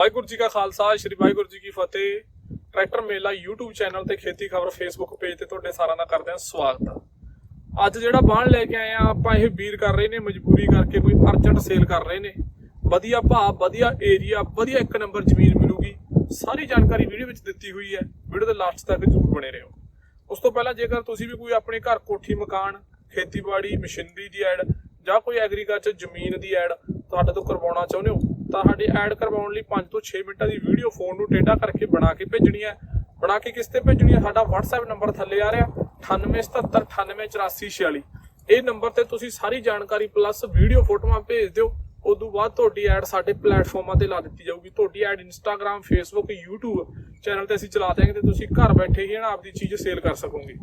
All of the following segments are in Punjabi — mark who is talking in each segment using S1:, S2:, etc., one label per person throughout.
S1: ਵਾਹਿਗੁਰੂ ਜੀ ਕਾ ਖਾਲਸਾ, ਸ੍ਰੀ ਵਾਹਿਗੁਰੂ ਜੀ ਕੀ ਫਤਿਹ। ਟਰੈਕਟਰ ਮੇਲਾ YouTube ਚੈਨਲ ਤੇ ਖੇਤੀ ਖਬਰ Facebook ਪੇਜ ਤੇ ਤੁਹਾਡੇ ਸਾਰਿਆਂ ਦਾ ਕਰਦੇ ਹਾਂ ਸਵਾਗਤ। ਅੱਜ ਜਿਹੜਾ ਬਾਣ ਲੈ ਕੇ ਆਏ ਆ, ਆਪਾਂ ਇਹ ਵੀਰ ਕਰ ਰਹੇ ਨੇ, ਮਜਬੂਰੀ ਕਰਕੇ ਕੋਈ ਅਰਜੈਂਟ ਸੇਲ ਕਰ ਰਹੇ ਨੇ। ਵਧੀਆ ਭਾਅ, ਵਧੀਆ ਏਰੀਆ ਵਧੀਆ ਇੱਕ ਨੰਬਰ ਜ਼ਮੀਨ ਮਿਲੂਗੀ। ਸਾਰੀ ਜਾਣਕਾਰੀ ਵੀਡੀਓ ਵਿੱਚ ਦਿੱਤੀ ਹੋਈ ਹੈ। ਵੀਡੀਓ ਦੇ ਲਾਸਟ ਤੱਕ ਜ਼ਰੂਰ ਬਣੇ ਰਹੋ। ਉਸ ਤੋਂ ਪਹਿਲਾਂ ਜੇਕਰ ਤੁਸੀਂ ਵੀ ਕੋਈ ਆਪਣੇ ਘਰ ਕੋਠੀ, ਮਕਾਨ, ਖੇਤੀਬਾੜੀ, ਮਸ਼ੀਨਰੀ ਦੀ ਐਡ ਜਾਂ ਕੋਈ ਐਗਰੀਕਲਚਰ ਜ਼ਮੀਨ ਦੀ ਐਡ ਤੁਹਾਡੇ ਤੋਂ ਕਰਵਾਉਣਾ ਚਾਹੁੰਦੇ ਹੋ ਤਾਂ ਸਾਡੀ ਐਡ ਕਰਵਾਉਣ ਲਈ 5 ਤੋਂ 6 ਮਿੰਟਾਂ ਦੀ ਵੀਡੀਓ ਫੋਨ ਨੂੰ ਟੇਢਾ ਕਰਕੇ ਬਣਾ ਕੇ ਭੇਜਣੀ ਹੈ ਬਣਾ ਕੇ ਕਿਸ ਤੇ ਭੇਜਣੀ ਹੈ ਸਾਡਾ WhatsApp ਨੰਬਰ ਥੱਲੇ ਆ ਰਿਹਾ 9877988446 ਇਹ ਨੰਬਰ ਤੇ ਤੁਸੀਂ ਸਾਰੀ ਜਾਣਕਾਰੀ ਪਲੱਸ ਵੀਡੀਓ ਫੋਟੋਆਂ ਭੇਜ ਦਿਓ ਉਦੋਂ ਬਾਅਦ ਤੁਹਾਡੀ ਐਡ ਸਾਡੇ ਪਲੇਟਫਾਰਮਾਂ ਤੇ ਲਾ ਦਿੱਤੀ ਜਾਊਗੀ ਤੁਹਾਡੀ ad Instagram Facebook YouTube channel ਤੇ ਅਸੀਂ ਚਲਾ ਦਿਆਂਗੇ ਤੇ ਤੁਸੀਂ ਘਰ ਬੈਠੇ ਹੀ ਨਾ ਆਪਦੀ ਚੀਜ਼ ਸੇਲ ਕਰ ਸਕੋਗੇ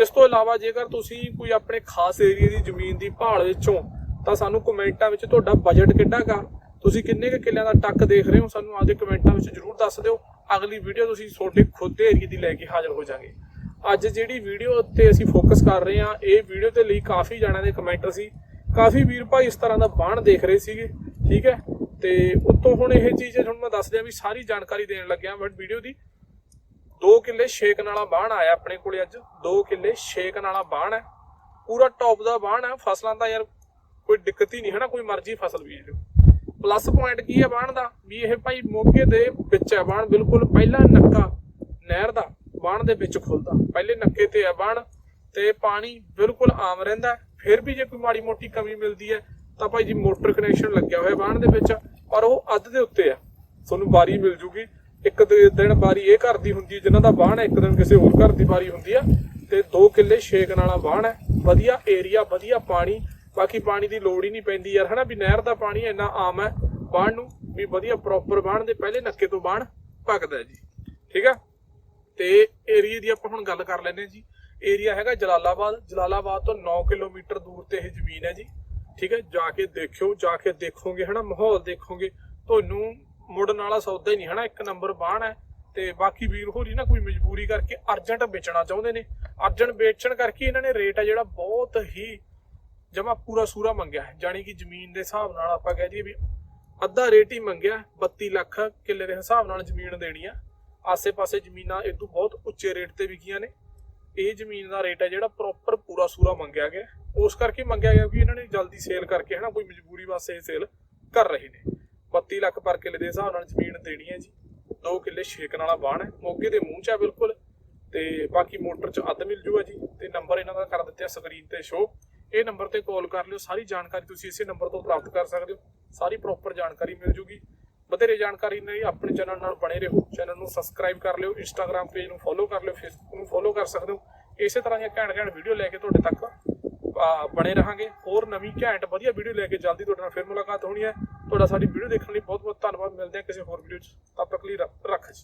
S1: ਇਸ ਤੋਂ ਇਲਾਵਾ ਜੇਕਰ ਤੁਸੀਂ ਕੋਈ ਆਪਣੇ ਖਾਸ ਏਰੀਆ ਦੀ ਜ਼ਮੀਨ ਦੀ ਭਾਲ ਵਿੱਚੋਂ ਤਾਂ ਸਾਨੂੰ ਕਮੈਂਟਾਂ ਵਿੱਚ ਤੁਹਾਡਾ ਬਜਟ ਕਿੰਨਾ ਗਾ ਤੁਸੀਂ ਕਿੰਨੇ ਕੁ ਕਿੱਲਿਆਂ ਦਾ ਟੱਕ ਦੇਖ ਰਹੇ ਹੋ? ਸਾਨੂੰ ਆਪਦੇ ਕਮੈਂਟਾਂ ਵਿੱਚ ਜਰੂਰ ਦੱਸ ਦਿਓ। ਅਗਲੀ ਵੀਡੀਓ ਤੁਸੀਂ ਤੁਹਾਡੇ ਖੁਦ ਦੇ ਏਰੀਆ ਦੀ ਲੈ ਕੇ ਹਾਜ਼ਰ ਹੋ ਜਾਾਂਗੇ। ਅੱਜ ਜਿਹੜੀ ਵੀਡੀਓ ਉੱਤੇ ਅਸੀਂ ਫੋਕਸ ਕਰ ਰਹੇ ਹਾਂ, ਇਹ ਵੀਡੀਓ ਦੇ ਲਈ ਕਾਫੀ ਜਣਿਆਂ ਦੇ ਕਮੈਂਟ ਸੀ। ਕਾਫੀ ਵੀਰ ਭਾਈ ਇਸ ਤਰ੍ਹਾਂ ਦਾ ਬਾਣ ਦੇਖ ਰਹੇ ਸੀਗੇ, ਠੀਕ ਹੈ? ਤੇ ਉੱਤੋਂ ਹੁਣ ਇਹ ਚੀਜ਼ ਤੁਹਾਨੂੰ ਮੈਂ ਦੱਸ ਦਿਆਂ ਵੀ ਸਾਰੀ ਜਾਣਕਾਰੀ ਦੇਣ ਲੱਗਿਆ ਬਟ ਵੀਡੀਓ ਦੀ 2 ਕਿੱਲੇ ਛੇਕ ਕਨਾਲਾ ਬਾਣ ਆਇਆ ਆਪਣੇ ਕੋਲੇ ਅੱਜ। 2 ਕਿੱਲੇ ਛੇਕ ਕਨਾਲਾ ਬਾਣ ਹੈ। ਪੂਰਾ ਟੌਪ ਦਾ ਬਾਣ ਹੈ। ਫਸਲਾਂ ਦਾ ਯਾਰ ਕੋਈ ਦਿੱਕਤ ਹੀ ਨਹੀਂ, ਹੈ ਨਾ? ਕੋਈ ਮਰਜ਼ੀ ਫਸਲ ਬੀਜ ਲਿਓ। ਪਲੱਸ ਪੁਆਇੰਟ ਕੀ ਹੈ ਬਾਣ ਦਾ? ਵੀ ਇਹ ਭਾਈ ਮੋਗੇ ਦੇ ਵਿੱਚ ਹੈ ਬਾਣ, ਬਿਲਕੁਲ ਪਹਿਲਾ ਨੱਕਾ ਨਹਿਰ ਦਾ, ਬਾਣ ਦੇ ਵਿੱਚ ਖੁੱਲਦਾ। ਪਹਿਲੇ ਨੱਕੇ ਤੇ ਹੈ ਬਾਣ ਤੇ ਪਾਣੀ ਬਿਲਕੁਲ ਆਮ ਰਹਿੰਦਾ ਫਿਰ ਵੀ ਜੇ ਕੋਈ ਮਾੜੀ ਮੋਟੀ ਕਮੀ ਮਿਲਦੀ ਹੈ, ਤਾਂ ਭਾਈ ਜੀ ਮੋਟਰ ਕਨੈਕਸ਼ਨ ਲੱਗਿਆ ਹੋਇਆ ਬਾਣ ਦੇ ਵਿੱਚ, ਪਰ ਉਹ ਅੱਧ ਦੇ ਉੱਤੇ ਆ ਤੁਹਾਨੂੰ ਬਾਰੀ ਮਿਲ ਜੂਗੀ। ਇੱਕ ਦਿਨ ਬਾਰੀ ਇਹ ਘਰ ਦੀ ਹੁੰਦੀ ਹੈ, ਜਿਨ੍ਹਾਂ ਦਾ ਬਾਣ ਹੈ, ਇੱਕ ਦਿਨ ਕਿਸੇ ਹੋਰ ਘਰ ਦੀ ਬਾਰੀ ਹੁੰਦੀ ਆ ਤੇ ਦੋ ਕਿੱਲੇ ਛੇਕ ਨਾਲਾ ਬਾਣ ਹੈ। ਵਧੀਆ ਏਰੀਆ ਵਧੀਆ ਪਾਣੀ ਬਾਕੀ ਪਾਣੀ ਦੀ ਲੋੜ ਹੀ ਨਹੀਂ ਪੈਂਦੀ ਯਾਰ, ਹਨਾ? ਵੀ ਨਹਿਰ ਦਾ ਪਾਣੀ ਇੰਨਾ ਆਮ ਹੈ, ਬਾਣ ਨੂੰ ਵੀ ਵਧੀਆ ਪ੍ਰੋਪਰ ਬਾਣ ਦੇ ਪਹਿਲੇ ਨੱਕੇ ਤੋਂ ਬਾਣ ਭਗਦਾ ਜੀ। ਠੀਕ ਆ? ਤੇ ਏਰੀਆ ਦੀ ਆਪਾਂ ਹੁਣ ਗੱਲ ਕਰ ਲੈਂਦੇ ਜੀ। ਏਰੀਆ ਹੈਗਾ ਜਲਾਲਾਬਾਦ ਜਲਾਲਾਬਾਦ ਤੋਂ 9 ਕਿਲੋਮੀਟਰ ਦੂਰ ਤੇ ਇਹ ਜ਼ਮੀਨ ਹੈ ਜੀ। ਠੀਕ ਹੈ? ਜਾ ਕੇ ਦੇਖਿਓ, ਜਾ ਕੇ ਦੇਖੋਗੇ, ਹਨਾ? ਮਾਹੌਲ ਦੇਖੋਗੇ। ਤੁਹਾਨੂੰ ਮੁੜਨ ਵਾਲਾ ਸੌਦਾ ਹੀ ਨਹੀਂ, ਹਨਾ? ਇੱਕ ਨੰਬਰ ਬਾਣ ਹੈ। ਤੇ ਬਾਕੀ ਵੀਰ ਹੋਰੀ ਨਾ ਕੋਈ ਮਜਬੂਰੀ ਕਰਕੇ ਅਰਜੈਂਟ ਵੇਚਣਾ ਚਾਹੁੰਦੇ ਨੇ। ਅਰਜੈਂਟ ਵੇਚਣ ਕਰਕੇ ਇਹਨਾਂ ਨੇ ਰੇਟ ਆ ਜਿਹੜਾ ਬਹੁਤ ਹੀ ਜਮਾ ਪੂਰਾ ਸੂਰਾ ਮੰਗਿਆ ਹੈ। ਜਾਣੀ ਕਿ ਜ਼ਮੀਨ ਦੇ ਹਿਸਾਬ ਨਾਲ ਆਪਾਂ ਕਹਿ ਦਈਏ ਵੀ ਅੱਧਾ ਰੇਟ ਹੀ ਮੰਗਿਆ 32 ਲੱਖ ਕਿੱਲੇ ਦੇ ਹਿਸਾਬ ਨਾਲ ਜ਼ਮੀਨ ਦੇਣੀ ਆ। ਆਸੇ-ਪਾਸੇ ਜ਼ਮੀਨਾਂ ਇਹ ਤੋਂ ਬਹੁਤ ਉੱਚੇ ਰੇਟ ਤੇ ਵਿਕੀਆਂ ਨੇ। ਇਹ ਜ਼ਮੀਨ ਦਾ ਰੇਟ ਹੈ ਜਿਹੜਾ ਪ੍ਰੋਪਰ ਪੂਰਾ ਸੂਰਾ ਮੰਗਿਆ ਗਿਆ। ਉਸ ਕਰਕੇ ਮੰਗਿਆ ਗਿਆ ਕਿ ਇਹਨਾਂ ਨੇ ਜਲਦੀ ਸੇਲ ਕਰਕੇ ਹਨਾ, ਕੋਈ ਮਜਬੂਰੀ ਵਾਸਤੇ ਸੇਲ ਕਰ ਰਹੇ ਨੇ। 32 ਲੱਖ ਪਰ ਕਿੱਲੇ ਦੇ ਹਿਸਾਬ ਨਾਲ ਜ਼ਮੀਨ ਦੇਣੀ ਹੈ ਜੀ। 2 ਕਿੱਲੇ ਛੇਕਣ ਵਾਲਾ ਬਾਣ ਹੈ। ਮੋਗੇ ਦੇ ਮੂੰਹ 'ਚ ਹੈ ਬਿਲਕੁਲ। ਤੇ ਬਾਕੀ ਮੋਟਰ 'ਚ ਅੱਧ ਮਿਲ ਜੂਗਾ ਜੀ। ਤੇ ਨੰਬਰ ਇਹਨਾਂ ਦਾ ਕਰ ਦਿੱਤੇ ਆ ਸਕਰੀਨ ਤੇ ਸ਼ੋ ਇਹ ਨੰਬਰ ਤੇ ਕਾਲ ਕਰ ਲਿਓ, ਸਾਰੀ ਜਾਣਕਾਰੀ ਤੁਸੀਂ ਇਸੇ ਨੰਬਰ ਤੋਂ ਪ੍ਰਾਪਤ ਕਰ ਸਕਦੇ ਹੋ। ਸਾਰੀ ਪ੍ਰੋਪਰ ਜਾਣਕਾਰੀ ਮਿਲ ਜੂਗੀ। ਵਧੇਰੇ ਜਾਣਕਾਰੀ ਲਈ ਆਪਣੇ ਚੈਨਲ ਨਾਲ ਬਣੇ ਰਹੋ। ਚੈਨਲ ਨੂੰ ਸਬਸਕ੍ਰਾਈਬ ਕਰ ਲਿਓ ਇੰਸਟਾਗ੍ਰam ਪੇਜ ਨੂੰ ਫੋਲੋ ਕਰ ਲਿਓ ਫੇਸਬੁੱਕ ਨੂੰ ਫੋਲੋ ਕਰ ਸਕਦੇ ਹੋ। ਇਸੇ ਤਰ੍ਹਾਂ ਦੀਆਂ ਘੈਂਟ ਘੈਂਟ ਵੀਡੀਓ ਲੈ ਕੇ ਤੁਹਾਡੇ ਤੱਕ ਬਣੇ ਰਹਾਂਗੇ। ਹੋਰ ਨਵੀਂ ਘੈਂਟ ਵਧੀਆ ਵੀਡੀਓ ਲੈ ਕੇ ਜਲਦੀ ਤੁਹਾਡੇ ਨਾਲ ਫਿਰ ਮੁਲਾਕਾਤ ਹੋਣੀ ਹੈ। ਤੁਹਾਡਾ ਸਾਡੀ ਵੀਡੀਓ ਦੇਖਣ ਲਈ ਬਹੁਤ ਬਹੁਤ ਧੰਨਵਾਦ। ਮਿਲਦੇ ਹਾਂ ਕਿਸੇ ਹੋਰ ਵੀਡੀਓ 'ਚ। ਤਦ ਤੱਕ ਲਈ ਰੱਖ ਰੱਖ ਜੀ।